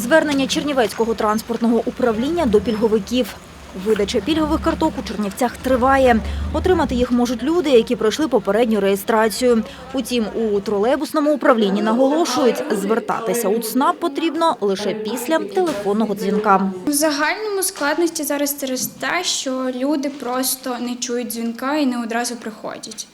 Звернення Чернівецького транспортного управління до пільговиків. Видача пільгових карток у Чернівцях триває. Отримати їх можуть люди, які пройшли попередню реєстрацію. Утім, у тролейбусному управлінні наголошують, звертатися у ЦНАП потрібно лише після телефонного дзвінка. В загальному складності зараз через те, що люди просто не чують дзвінка і не одразу приходять.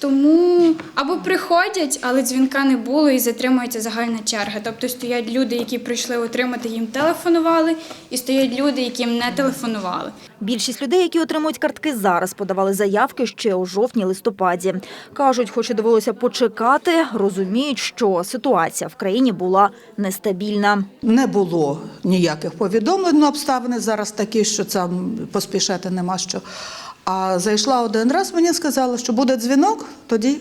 Тому або приходять, але дзвінка не було і затримується загальна черга. Тобто стоять люди, які прийшли отримати, їм телефонували, і стоять люди, яким не телефонували. Більшість людей, які отримують картки зараз, подавали заявки ще у жовтні-листопаді. Кажуть, хоч і довелося почекати, розуміють, що ситуація в країні була нестабільна. Не було ніяких повідомлень, ну обставини зараз такі, що там поспішати нема що. А зайшла один раз, мені сказали, що буде дзвінок, тоді.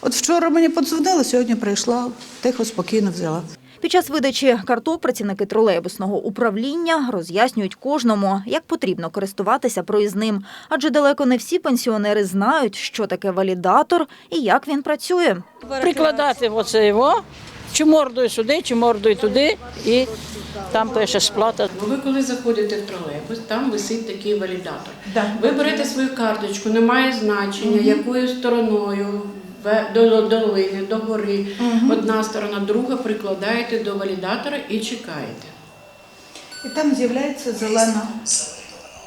От вчора мені подзвонили, сьогодні прийшла, тихо, спокійно взяла. Під час видачі карток працівники тролейбусного управління роз'яснюють кожному, як потрібно користуватися проїзним, адже далеко не всі пенсіонери знають, що таке валідатор і як він працює. прикладати оце його, чи мордою сюди, чи мордою туди, і там пише сплата. Ви коли заходите в тролейбус, там висить такий валідатор. Ви берете свою карточку, немає значення, якою стороною до долини, до гори. Одна сторона, друга прикладаєте до валідатора і чекаєте. І там з'являється зелена.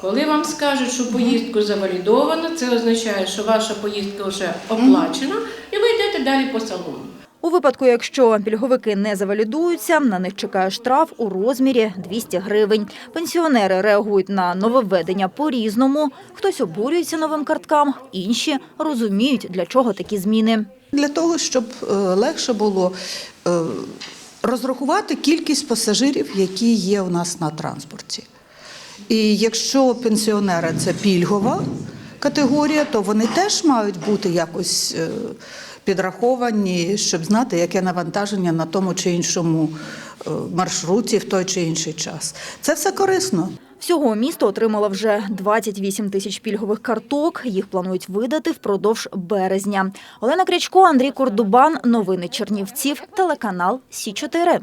Коли вам скажуть, що поїздку завалідовано, це означає, що ваша поїздка вже оплачена, і ви йдете далі по салону. У випадку, якщо пільговики не завалідуються, на них чекає штраф у розмірі 200 гривень. Пенсіонери реагують на нововведення по-різному. Хтось обурюється новим карткам, інші розуміють, для чого такі зміни. Для того, щоб е, легше було е, розрахувати кількість пасажирів, які є у нас на транспорті. І якщо пенсіонери це пільгова категорія, то вони теж мають бути якось е, підраховані, щоб знати, яке навантаження на тому чи іншому е, маршруті в той чи інший час. Це все корисно. Всього місто отримало вже 28 тисяч пільгових карток. Їх планують видати впродовж березня. Олена Крячко, Андрій Кордубан. Новини Чернівців. Телеканал Сі 4